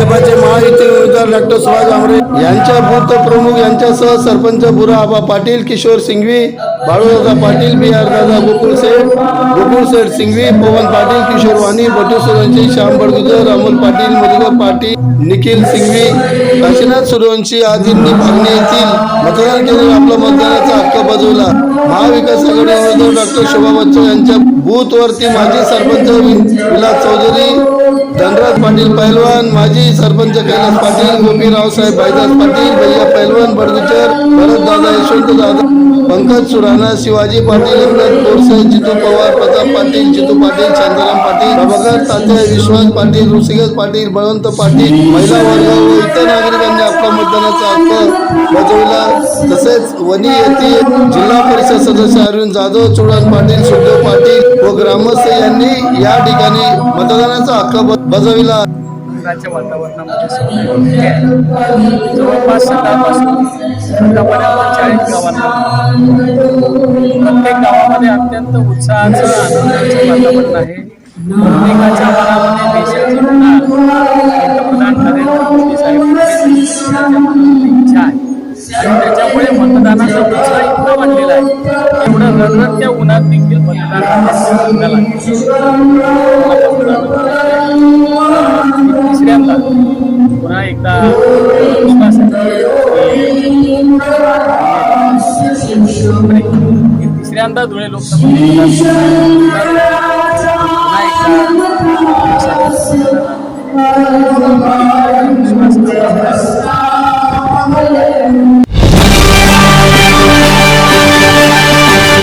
सुभाष भामरे यांच्या बूथ प्रमुख यांच्यासह सरपंच बुरा आबा पाटील किशोर सिंघवी बाळूदादा पाटील बी आर दादा गोकुळ सेठ गोकुळ सेठ सिंघवी पवन पाटील किशोर वाणी बटू सुरवंशी श्याम बडगुजर अमोल पाटील मधुकर पाटील निखिल सिंघवी काशीनाथ सुरवंशी आदींनी मागणी येथील मतदान केंद्र आपला मतदानाचा हक्क बजावला. महाविकास आघाडी उमेदवार डॉक्टर शोभा बच्चन यांच्या बूथवरती माजी सरपंच विलास चौधरी धनराज पाटील पैलवान माजी सरपंच कैलास पाटील गोपीराव साहेब भाईदास पाटील भैया पैलवान बडगुचर भरत दादा यशवंत दादा पंकज सुराणा शिवाजी पाटील एकनाथ जितू पवार प्रताप पाटील जितू पाटील शांताराम पाटील प्रभाकर तात्या विश्वास पाटील ऋषिकेश पाटील बळवंत पाटील महिला वर्ग व इतर नागरिकांनी आपला मतदानाचा हक्क बजावला. तसेच वणी येथील जिल्हा परिषद सदस्य अरविंद जाधव चुडान पाटील सुखदेव पाटील व ग्रामस्थ यांनी या ठिकाणी मतदानाचा हक्क ब- बजाविला. वातावरणामध्ये सुरू जवळपास सकाळपासून गावांना प्रत्येक गावामध्ये अत्यंत उत्साहाचं आनंदाचं वातावरण आहे. प्रत्येकाच्या मनामध्ये देशाची पंतप्रधान नरेंद्र मोदी साहेब इच्छा आहे. आणि त्याच्यामुळे मतदानाचा उत्साह इतका वाढलेला आहे. त्या उन्हात देखील तिसऱ्यांदा पुन्हा एकदा तिसऱ्यांदा धुळे लोकसभा